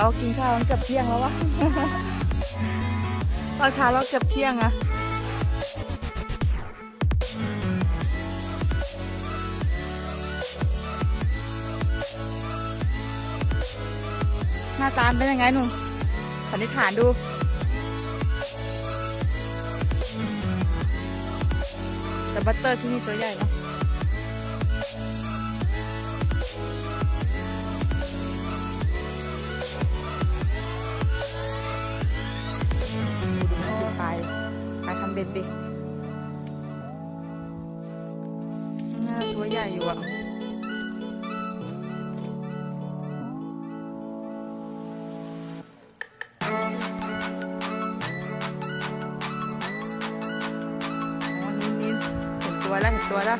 เรากินข้าวเกือบเที่ยงแล้ววะตอนเช้าเราเกือบเที่ยงอะหน้าตาเป็นยังไงหนูสันนิษฐานดูแต่บัตเตอร์ที่นี่ตัวใหญ่เนาะ ตัวแล้วเห็นตัวแล้ว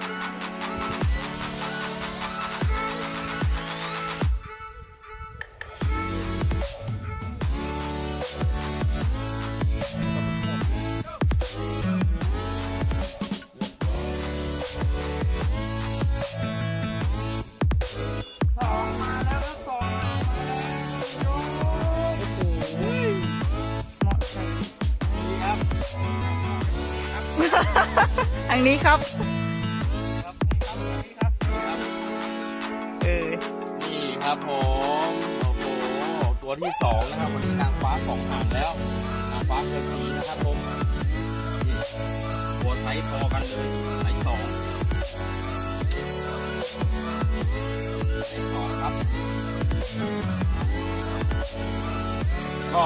ก็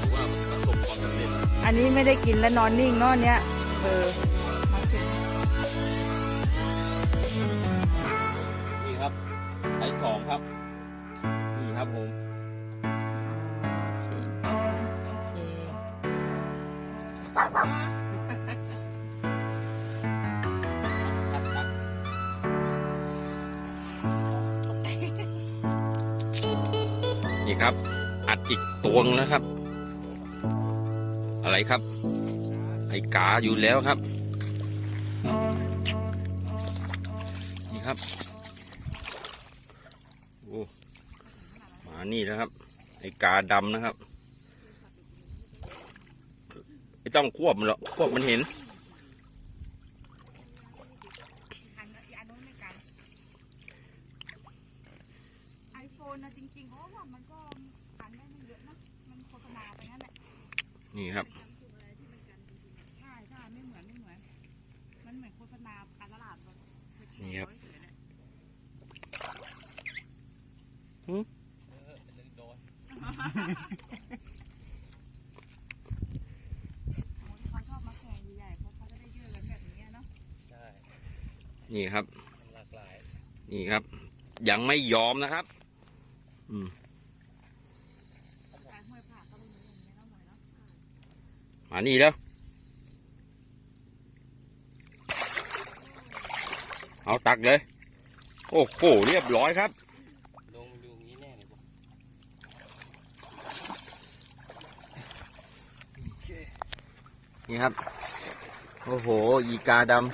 ถือว่าประสบความสำเร็จอันนี้ไม่ได้กินแล้วนอนนิ่งเนอนเนี้ยเออมาถึงนี่ครับไซส์สองครับ อีกตวงแล้วครับ อะไรครับ ไอ้กาอยู่แล้วครับ นี่ครับโอ้มานี่แล้วครับ ไอ้กาดำนะครับ ไม่ต้องควบมันหรอกควบมันเห็น ไอโฟนนะจริงๆเพราะว่ามันก็อันได้ไม่เยอะนะ มันโฆษณาไปนั่นแหละ นี่ครับ ใช่ใช่ไม่เหมือนไม่เหมือน มันเหมือนโฆษณาการตลาดแบบ นี่ครับ เขาชอบมาแข่งใหญ่ๆเพราะเขาจะได้เยอะกันแบบนี้เนาะ นี่ครับ หลากหลาย นี่ครับ ยังไม่ยอมนะครับ อืมขายห้วยผักก็เป็นนี้เนาะหน่อยเนาะมานี่แล้ว เอาตักเลย โอ้โห เรียบร้อยครับลงดูงี้แน่เลยนี่ครับ โอ้โห อีกาดำ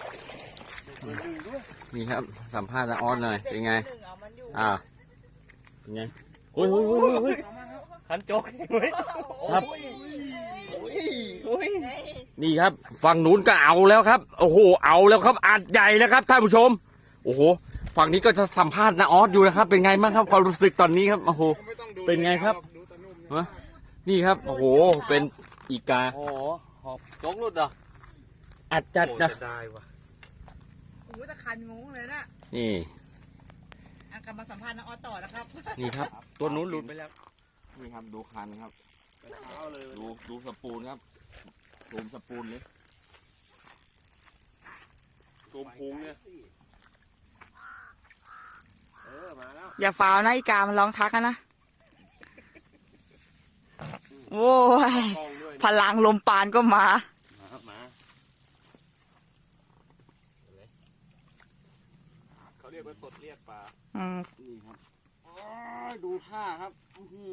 นี่ครับ สัมภาษณ์อาออนหน่อย เป็นไง อ่าเป็นไงโอ้ยโอ้ยโอ้ยโอ้ยคันโจกเฮ้ยครับโอ้ยนี่ครับ ฝั่งนู้นก็เอาแล้วครับ โอ้โห เอาแล้วครับอัดใหญ่แล้วครับท่านผู้ชม โอ้โห ฝั่งนี้ก็จะสัมภาษณ์นาออสอยู่นะครับ เป็นไงบ้างครับความรู้สึกตอนนี้ครับ โอ้โห เป็นไงครับฮะนี่ครับ โอ้โห เป็นอีกา โอ้โหหอบโจกหลุดเหรออัดจัดนะได้ว่ะโอ้ยแต่คันงงเลยนะนี่อะ กลับมาสัมภาษณ์น้องออสต่อนะครับ นี่ครับตัวนู้นหลุดไปแล้วนี่ครับดูคันครับเท้าเลยดูดูสปูนครับซูมสปูนเลยตูมพุงเนี่ยเออมาแล้วอย่าฟาวนะอีกามันร้องทักอะนะโว้ยกล้องด้วยพลังลมปานก็มามาครับมาเขาเรียกว่าตดเรียกปลา อืมนี่ครับโอ้ยดูท่าครับอื้อหื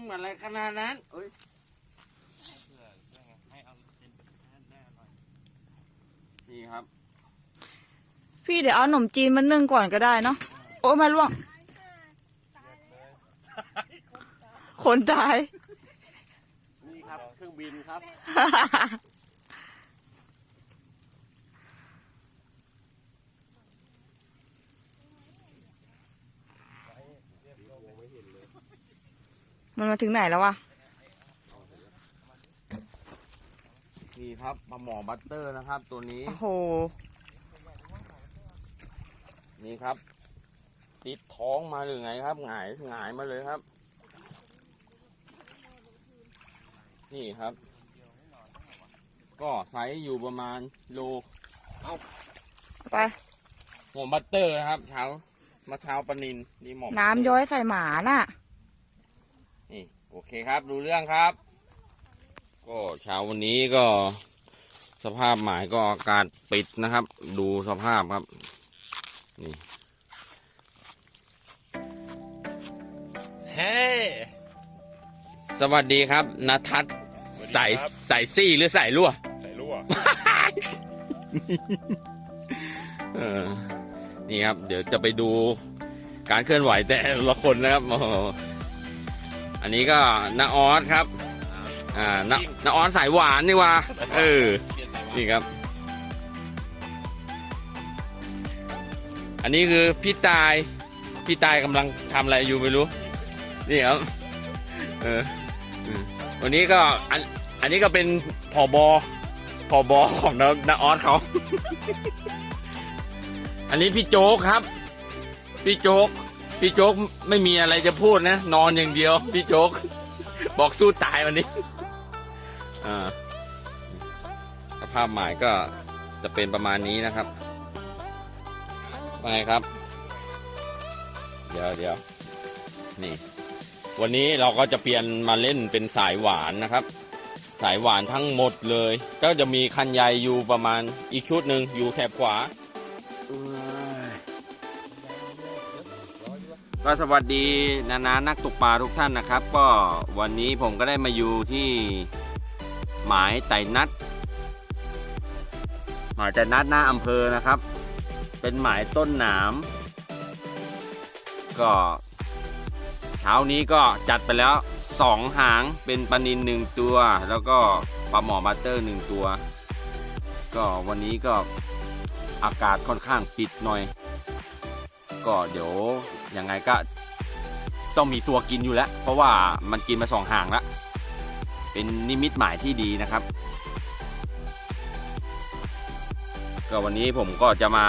ออะไรขนาดนั้นเอ้ยเพื่อเพื่อไงให้เอาเป็นแน่หน่อยครับ พี่เดี๋ยวเอาขนมจีนมานึ่งก่อนก็ได้เนาะโอ้มาล่วง คนตาย นี่ครับ เครื่องบินครับ มันมาถึงไหนแล้ววะ นี่ครับปลาหมอบัตเตอร์นะครับ ตัวนี้ โอ้โห นี่ครับ ติดท้องมาหรือไงครับ หงายหงายมาเลยครับ นี่ครับ ก็ไซส์อยู่ประมาณโลไปหัวบัตเตอร์นะครับเช้ามาเช้าปลานินนี่หมอน้ำย้อยใส่หมาน่ะนี่โอเคครับดูเรื่องครับ ก็เช้าวันนี้ก็สภาพหมายก็อากาศปิดนะครับ ดูสภาพครับ นี่เฮ้สวัสดีครับนัทัศน์ใส่ใส่ซี่หรือใส่รั่วใส่รั่ว เออนี่ครับ เดี๋ยวจะไปดูการเคลื่อนไหวแต่ละคนนะครับโอ้โหอั นนี้ก็นาออสครับ อ่านานาออสสายหวานนี่ว่าเออ นี่ครับ อันนี้คือพี่ตาย พี่ตายกำลังทำอะไรอยู่ไม่รู้ นี่ครับ เอออันนี้ก็อันอันนี้ก็เป็นผอบอผอบอของนานาออสเขา อันนี้พี่โจ๊กครับ พี่โจ๊ก พี่โจ๊กไม่มีอะไรจะพูดนะ นอนอย่างเดียว พี่โจ๊ก บอกสู้ตายวันนี้สภาพหมายก็จะเป็นประมาณนี้นะครับว่าไงครับ เดี๋ยวเดี๋ยวนี่ วันนี้เราก็จะเปลี่ยนมาเล่นเป็นสายหวานนะครับ สายหวานทั้งหมดเลย ก็จะมีคันใยอยู่ประมาณอีกชุดหนึ่งอยู่แถบขวา ก็สวัสดีนานานักตกปลาทุกท่านนะครับ ก็วันนี้ผมก็ได้มาอยู่ที่หมายไต่นัด หมายไต่นัดหน้าอำเภอนะครับ เป็นหมายต้นหนาม ก็เช้านี้ก็จัดไปแล้วสองหางเป็นปลานินหนึ่งตัว แล้วก็ปลาหมอบัตเตอร์หนึ่งตัว ก็วันนี้ก็อากาศค่อนข้างปิดหน่อย ก็เดี๋ยวยังไงก็ต้องมีตัวกินอยู่แล้ว เพราะว่ามันกินมาสองห่างแล้ว เป็นนิมิตหมายที่ดีนะครับ ก็วันนี้ผมก็จะมา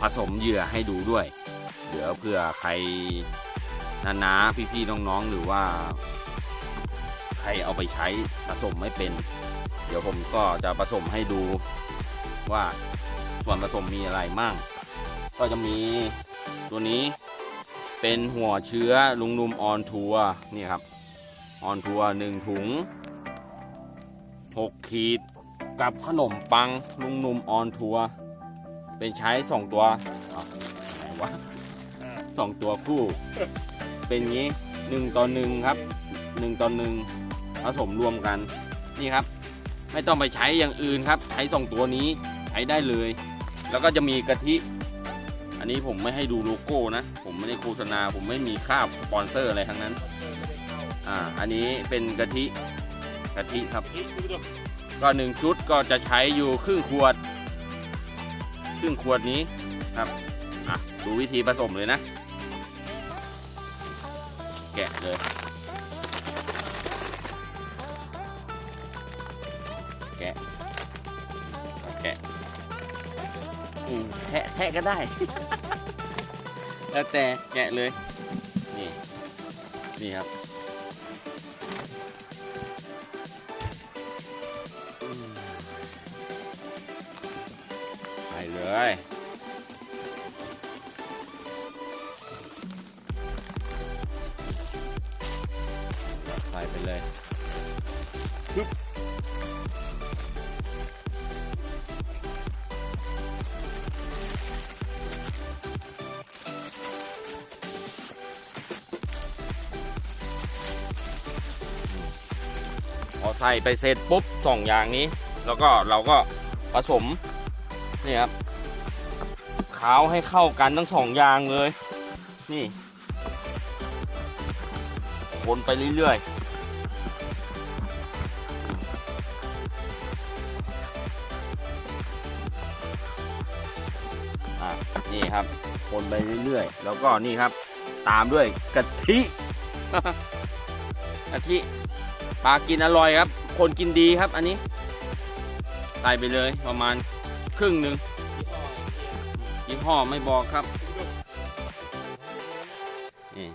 ผสมเหยื่อให้ดูด้วยเดี๋ยวเผื่อใครนานาพี่ๆน้องๆหรือว่า ใครเอาไปใช้ผสมไม่เป็น เดี๋ยวผมก็จะผสมให้ดูว่าส่วนผสมมีอะไรมั่งก็จะมี ตัวนี้เป็นหัวเชื้อลุงนุ่มออนทัวร์นี่ครับออนทัวร์หนึ่งถุงหกขีดกับขนมปังลุงนุ่มออนทัวร์เป็นใช้สองตัวอ้าวไหนวะสองตัวคู่ เป็นงี้หนึ่งต่อหนึ่งครับหนึ่งต่อหนึ่งผสมรวมกันนี่ครับ ไม่ต้องไปใช้อย่างอื่นครับ ใช้สองตัวนี้ใช้ได้เลย แล้วก็จะมีกะทิ อันนี้ผมไม่ให้ดูโลโก้นะ ผมไม่ได้โฆษณา ผมไม่มีค่าสปอนเซอร์อะไรทั้งนั้น อ่า อันนี้เป็นกะทิกะทิครับ ก็หนึ่งชุดก็จะใช้อยู่ครึ่งขวด ครึ่งขวดนี้ครับ อะ ดูวิธีผสมเลยนะ แกะเลยะแทะก็ได้ แล้วแต่แกะเลย นี่ นี่ครับอืมใส่เลยใส่ไปเลยปึ๊บ ส่ไปเสร็จปุ๊บสองอย่างนี้ แล้วก็เราก็ผสมนี่ครับขาวให้เข้ากันทั้งสองอย่างเลย นี่วนไปเรื่อยๆอะนี่ครับวนไปเรื่อยๆ แล้วก็นี่ครับ ตามด้วยกะทิกะทิ ปลากินอร่อยครับ คนกินดีครับอันนี้ใส่ไปเลยประมาณครึ่งหนึ่งยี่ห้อไม่บอกครับนี่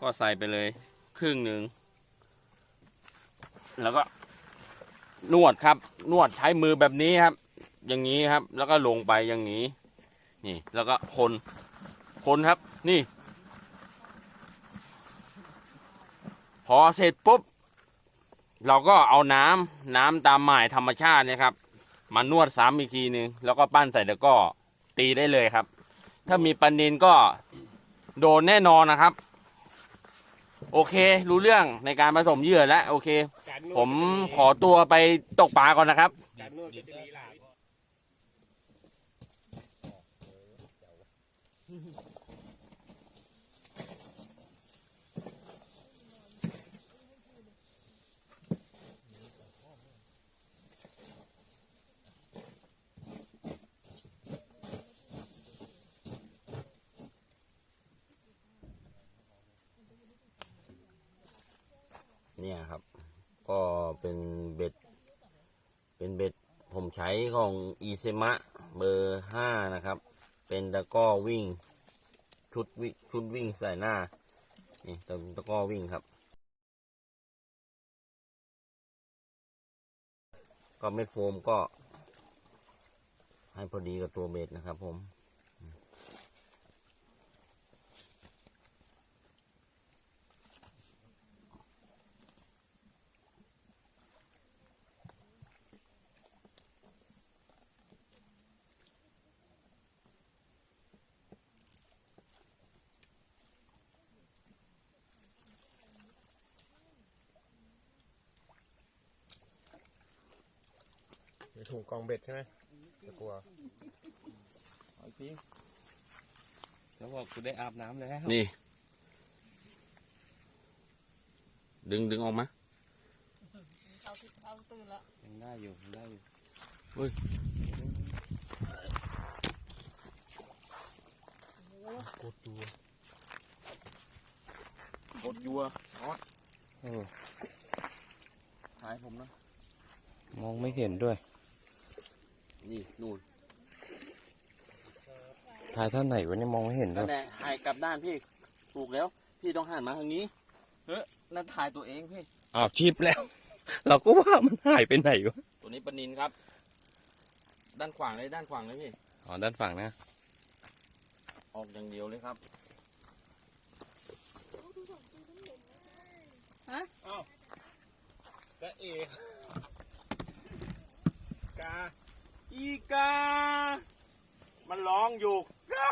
ก็ใส่ไปเลยครึ่งหนึ่งแล้วก็นวดครับ นวดใช้มือแบบนี้ครับ อย่างนี้ครับ แล้วก็ลงไปอย่างนี้ นี่ แล้วก็คน คนครับ นี่ พอเสร็จปุ๊บ เราก็เอาน้ำน้ำตามหมายธรรมชาตินะครับมานวดซ้ำอีกทีหนึ่งแล้วก็ปั้นใส่แล้วก็ตีได้เลยครับ ถ้ามีปันนินก็โดนแน่นอนนะครับ โอเค รู้เรื่องในการผสมเหยื่อแล้วโอเค ผมขอตัวไปตกปลาก่อนนะครับ การนวดก็จะมีหลาก เนี่ยครับ ก็เป็นเบ็ด เป็นเบ็ดผมใช้ของอีเซมะเบอร์ห้านะครับ เป็นตะก้อวิ่ง ชุดวิ่งชุดวิ่งใส่หน้า นี่ตะตะก้อวิ่งครับ ก็เม็ดโฟมก็ให้พอดีกับตัวเบ็ดนะครับผม มีถุงกองเบ็ดใช่ไหมจะกลัวเอาจริงแล้วบอกกูได้อาบน้ำแล้วนี่ ดึงดึงออกมาเอาเอาตื่นละยังได้อยู่ยังได้อยู่กดตัวกดยัวเออถ่ายผมนะ มองไม่เห็นด้วย นี่นู่นถ่ายท่านไหนวะเนี่ยมองไม่เห็นด้นั่วนยแหละถ่ายกลับด้านพี่ถูกแล้ว พี่ต้องหันมาทางนี้เฮ้ยนั่นถ่ายตัวเองพี่ อ้าวชิปแล้ว เราก็ว่ามันหายไปไหนวะตัวนี้ปนินครับ ด้านขวางเลยด้านขวางเลยพี่ อ๋อด้านฝั่งนะออกอย่างเดียวเลยครับกะเอกกา อีกา มันร้องอยู่กา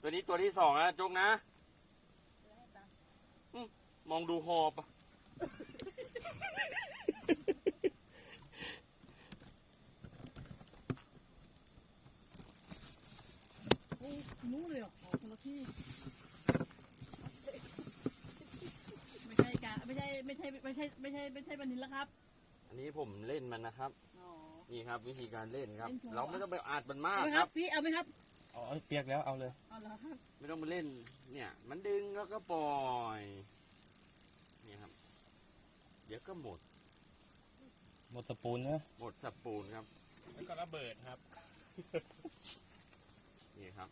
ตัวนี้ตัวที่สองนะจกนะอืมมองดูหอบอะนู้เลยเหรออ๋อคนละที่ไม่ใช่กะไม่ใช่ไม่ใช่ไม่ใช่ไม่ใช่ไม่ใช่บันทินแล้วครับอั นนี้ผมเล่นมันนะครับ อ๋อ นี่ครับ วิธีการเล่นครับ เล่นถูกเราไม่ต้องไปอาดมันมาเอากไหมคครัรับ บ พี่เอาไหมครับอ๋อเปียกแล้วเอาเลย เอาเหรอครับไม่ต้องมาเล่น เนี่ย มันดึงแล้วก็ปล่อย เนี่ยครับ เดี๋ยวก็หมด หมดตะปูนนะหมดสปูนครับ แล้วก็ระเบิดครับ นี่ครับ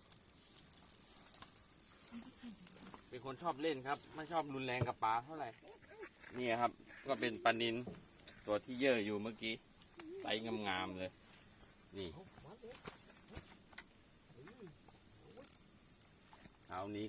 เป็นคนชอบเล่นครับ ไม่ชอบรุนแรงกับปลาเท่าไหร่ นี่ครับ ก็เป็นปลานิน ตัวที่เยอะอยู่เมื่อกี้ไซส์งามๆเลย นี่เอานี้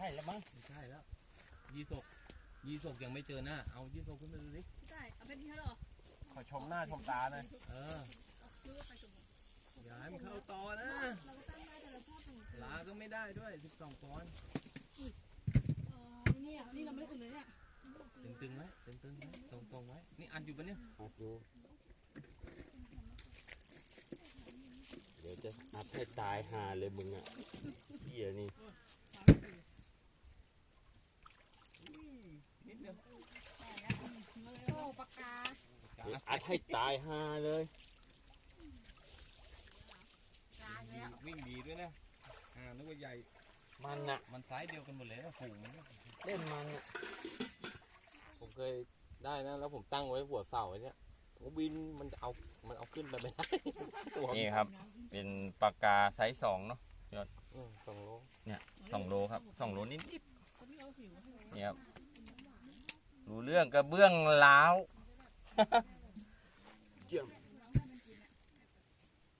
ช่แล้วมั้งไม่ใช่แล้ว ยี่สกยี่สกยังไม่เจอหน้า เอายี่สกขึ้นมาดูดิได้เอาเป็นที่เหรอขอชมหน้าชมตาหน่อยเออซื้อไปสมมติอย่าให้มันเข้าต่อนะ เราก็ตั้งได้แต่เราชอบตรงนี้ลาก็ไม่ได้ด้วย12ปอนด์อ๋อเนี่ยนี่เราไม่ได้อุ่นเลยเนี่ยตึงๆไว้ตึงๆไว้ตรงๆไว้ นี่อันอยู่ปะเนี่ยอัดอยู่เดี๋ยวจะอัดให้ตายหาเลยมึงอะเหี้ยนี่ นิดเดียว โอ้ปากกาเดี๋ยวอัดให้ตายหาเลยกาแล้ว วิ่งดีด้วยนะอ่านึกว่าใหญ่ มันอะ มันไซส์เดียวกันหมดเลยนะฝูงมันเนี่ยเล่นมันอะ ผมเคยได้นะ แล้วผมตั้งไว้หัวเสาไอ้เนี่ยผมบินมันเอา มันเอาขึ้นไปไม่ได้หัวนี่ครับ เป็นปากกาไซส์สองเนาะอืมสองโลสองโลครับสองโลนิดคนที่เอาหิวให้ๆนี่ครับ ดูเรื่องกระเบื้องล้าวเจียม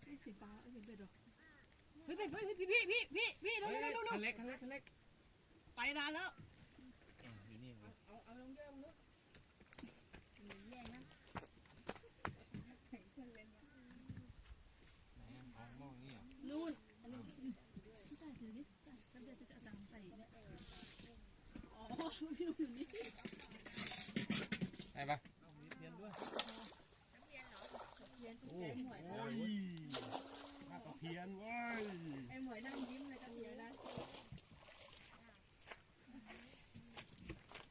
ไอ้สีฟ้าไอ้เฮ้ยเป็ดเฮ้ยพี่พี่พี่พี่พี่เร็วเร็วเร็วเร็วเล็กเล็กเล็กไปนานแล้ว อะอยู่นี่เลย เอาเอาลงเยอะมึงลูกแย่งนะ ไหนอะเอาหม้อนี่เหรอ นู่นอันนี้ใส่ถือนี่ใส่แล้วเดี๋ยวจะเอาตังค์ใส่เนี่ยอ๋อพี่ลุงอยู่นี่ ได้ปะเอามีเทียนด้วยเพียนจุ๊บแจงหวยโอ้ยข้าตะเพียนเว้ยไอ้หมวยนั่งยิ้มเลยกันเดียวนะ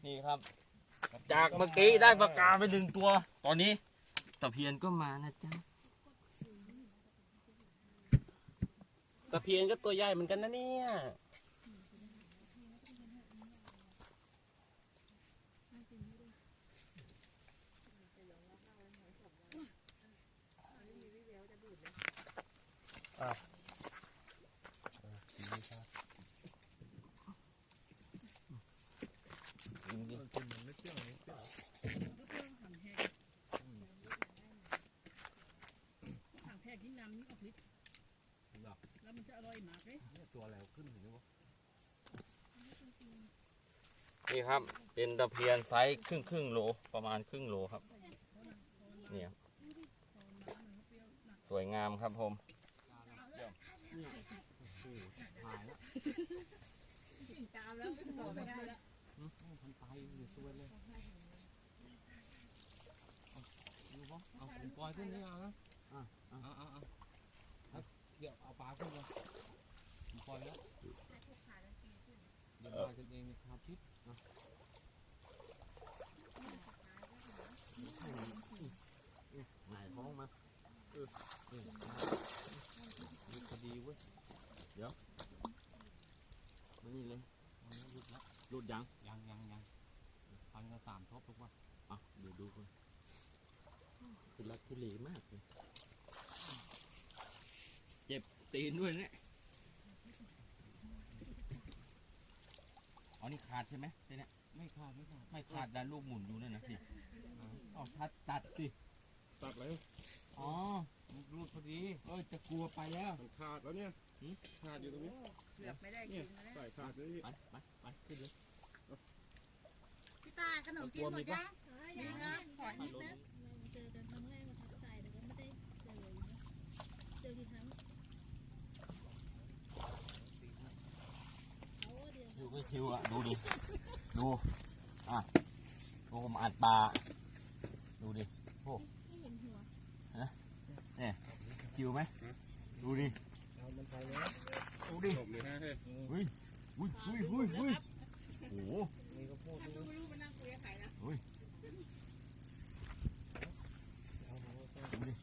นี่ครับ จากเมื่อกี้ได้ปากกาไปหนึ่งตัว ตอนนี้ตะเพียนก็มานะจ๊ะตะเพียนก็ตัวใหญ่เหมือนกันนะเนี่ย เออกินมันไม่เปรี้ยวไม่เปรี้ยว ถังแพกที่น้ำนี่ออกฤทธิ์ หรอก แล้วมันจะอร่อยมากเลย เนี่ยตัวอะไรขึ้นถึงวะ นี่ครับ เป็นตะเพียนไซส์ครึ่งครึ่งโลประมาณครึ่งโลครับนี่ครับสวยงามครับผมกินตามแล้วต่อไม่ได้แล้วพันไปอยู่ตัวนเลยดูปะเอาผมปล่อยขึ้นนี่เอานะเอาเอาอาเอาเดี๋ยวเอาปลาขึ้นก่อนผมปล่อยแล้วเดี๋ยวปลาขึ้นเองคาชิด หงายท้องมานี่นี่คดีเว้ยมานี่เลยเอาแล้วหลุดแล้วหลุดยัง ยังยังยังพันกับสามทบทุกว่าอะเดี๋ยวดูกันคุณรักทุเลมากเลย เจ็บตีนด้วยเนี่ย อ๋อนี่ขาดใช่ไหมใช่เนี่ยไม่ขาดไม่ขาดไม่ขาดดันลูกหมุนอยู่นั่นนะสิเอาทัดตัดสิตัดเลยอ๋อมันรูดพอดีเออจะกลัวไปแล้วมันขาดแล้วเนี่ยขาดอยู่ตรงนี้เกือบไม่ได้กินแล้วใส่ขาดเลยไปไปไปขึ้นเลยพี่ตาขนมจีนหมดยังมีครับขอนิดนึงเจอกันครั้งแรกประทับใจแต่ก็ไม่ได้เจอเลยนะเจอกี่ครั้งโอ้ ไม่ชิวอะ ดูดิ ดู อะดูผมอัดปลา ดูดิไม่เห็นหัวชิวไหม ดูดิ ดูดิจบเลยนะเฮ้ยอุ้ยอุ้ยอุ้ยอุ้ยโอ้โหนี่ก็พูดดูไม่รู้มันนั่งคุยกับใครนะ เอามาว่า ดูดิ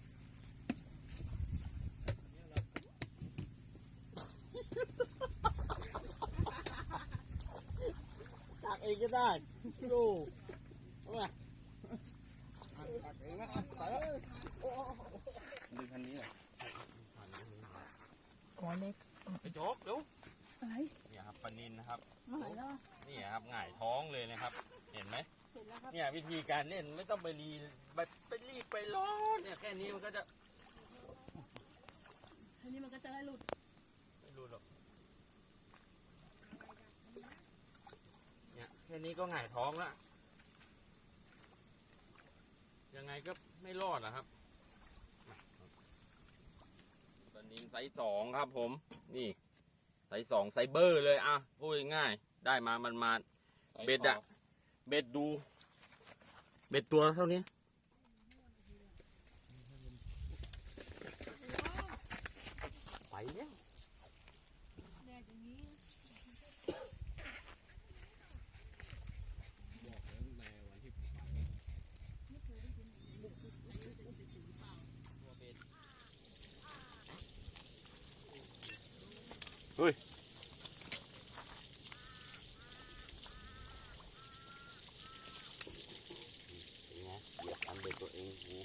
ตักเองก็ได้ดูเอามาตัดเองนะไปดึงคันนี้เหรอขอเล็กไปโจ๊กเร็วอะไรเนี่ยครับปลานินนะครับมาไหนแล้วนี่ครับหงายท้องเลยนะครับ เห็นไหมเสร็จแล้วครับเนี่ยวิธีการเล่นไม่ต้องไปรีไปไปรีบไปร้อนเนี่ยแค่นี้มันก็จะทีนี้มันก็จะได้หลุด ไม่รู้หรอก แค่นี้ก็หงายท้องละยังไงก็ไม่รอดนะครับ ตอนนี้ไซส์สองครับผม นี่ไซส์สองไซส์เบอร์เลยอะพูดง่ายๆได้มามันมาเบ็ดอะเบ็ดดู เบ็ดตัวเท่านี้ไปเนี่ย แดดอย่างนี้ บอกแล้วในวันที่ผมไป เป็นไงเหยียบอันเบ็ดตัวเองกู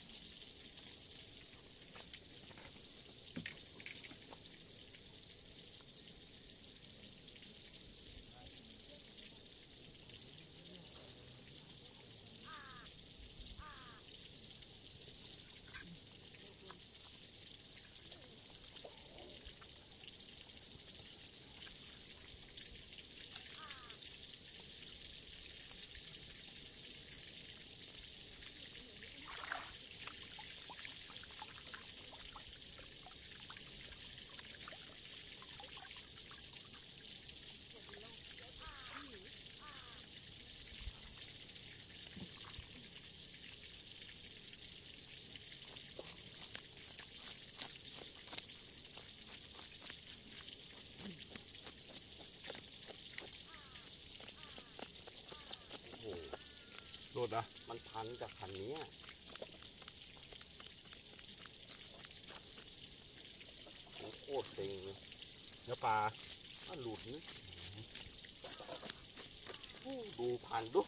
โอ้โห หลุ ดอะ มันพันกับคันนี้อะมันโคตรเต็งเลยแล้วปลาถ้าหลุดนี่ดูพันดู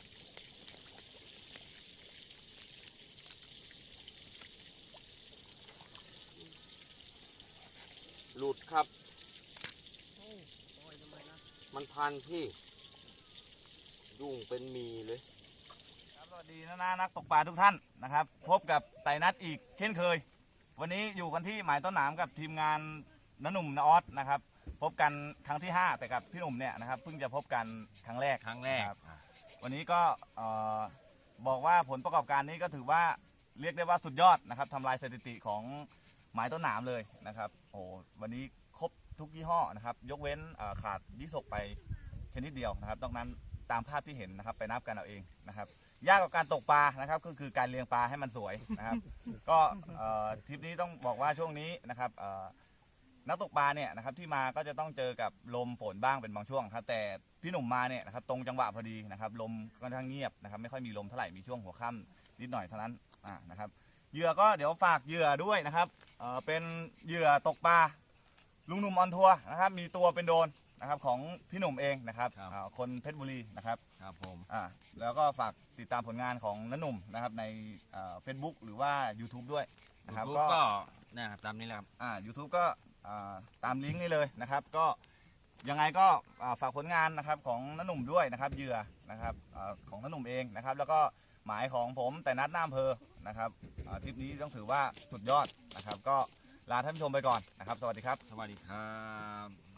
หลุดครับ มันพันพี่ ยุ่งเป็นมีเลยครับส วัสดีนะนะนักตกปลาทุกท่านนะครับ พบกับไต่นัดอีกเช่นเคย วันนี้อยู่กันที่หมายต้นหนามกับทีมงานนหนุ่มนออสนะครับ พบกันครั้งที่ 5 แต่กับพี่หนุ่มเนี่ยนะครับเพิ่งจะพบกันครั้งแรกครั้งแรกครับวันนี้ก็เอ่อบอกว่าผลประกอบการนี้ก็ถือว่าเรียกได้ว่าสุดยอดนะครับทำลายสถิติของหมายต้นหนามเลยนะครับโอ้โหวันนี้ครบทุกยี่ห้อนะครับ ยกเว้นเอ่อขาดยิสกไปชนิดเดียวนะครับนอกนั้นตามภาพที่เห็นนะครับไปนับกันเอาเองนะครับ ยากกว่าการตกปลานะครับ ก็คือการเลี้ยงปลาให้มันสวยนะครับ ก็เอ่อทริปนี้ต้องบอกว่าช่วงนี้นะครับเอ่อนักตกปลาเนี่ยนะครับที่มาก็จะต้องเจอกับลมฝนบ้างเป็นบางช่วงครับแต่พี่หนุ่มมาเนี่ยนะครับตรงจังหวะพอดีนะครับลมค่อนข้างเงียบนะครับไม่ค่อยมีลมเท่าไหร่มีช่วงหัวค่ำนิดหน่อยเท่านั้นอ่านะครับเหยื่อก็เดี๋ยวฝากเหยื่อด้วยนะครับเอ่อเป็นเหยื่อตกปลาลุงหนุ่มออนทัวร์นะครับมีตัวเป็นโดน นะครับของพี่หนุ่มเองนะครับครับ อ่าคนเพชรบุรีนะครับครับผม อ่าแล้วก็ฝากติดตามผลงานของน้าหนุ่มนะครับในเฟซบุ๊กหรือว่า YouTube ด้วยนะครับ YouTube ก็เนี่ยครับตามนี้แหละครับ อ่า YouTube ก็อ่าตามลิงก์นี่เลยนะครับ ก็ยังไงก็อ่าฝากผลงานนะครับของน้าหนุ่มด้วยนะครับเหยื่อนะครับอาของน้าหนุ่มเองนะครับ แล้วก็หมายของผมแต่นัดหน้าอำเภอนะครับอ่าทริปนี้ต้องถือว่าสุดยอดนะครับ ก็ลาท่านผู้ชมไปก่อนนะครับ สวัสดีครับ สวัสดีครับ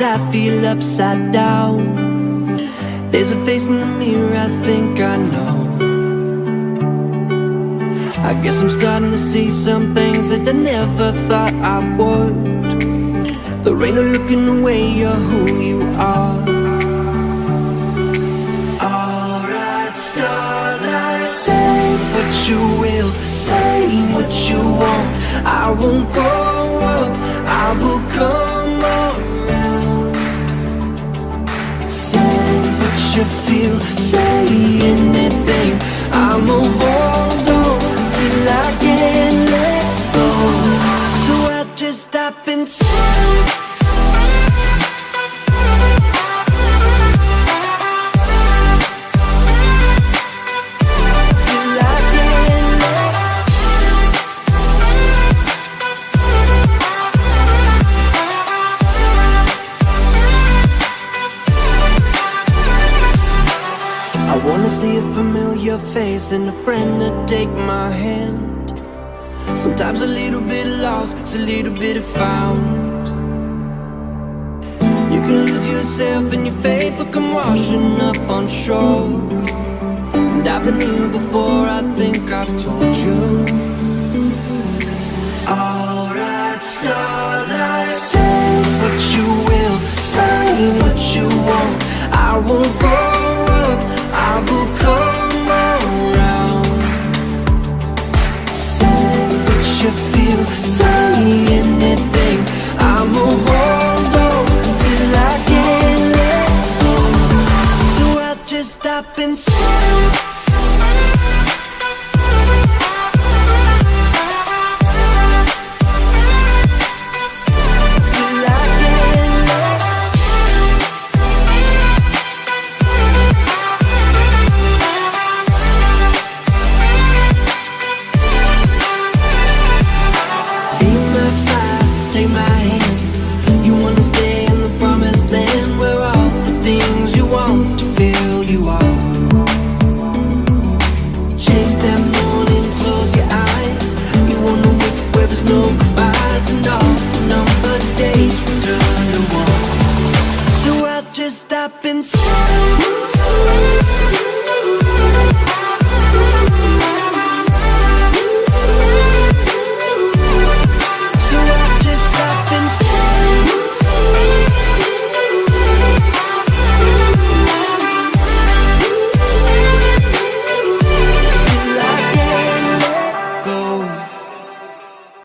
I feel upside down. There's a face in the mirror I think I know. I guess I'm starting to see some things that I never thought I would. There ain't no looking away, you're who you are. Alright, starlight, say what you will, say what you want. I won't grow up, I will come you feel, say anything. I'ma hold on till I get let go. So I just stop and say. Send a friend to take my hand. Sometimes a little bit lost gets a little bit of found. You can lose yourself and your faith will come washing up on shore. And I've been here before, I think I've told you. Alright, starlight. Say what you will, say what you want. I won't grow stop and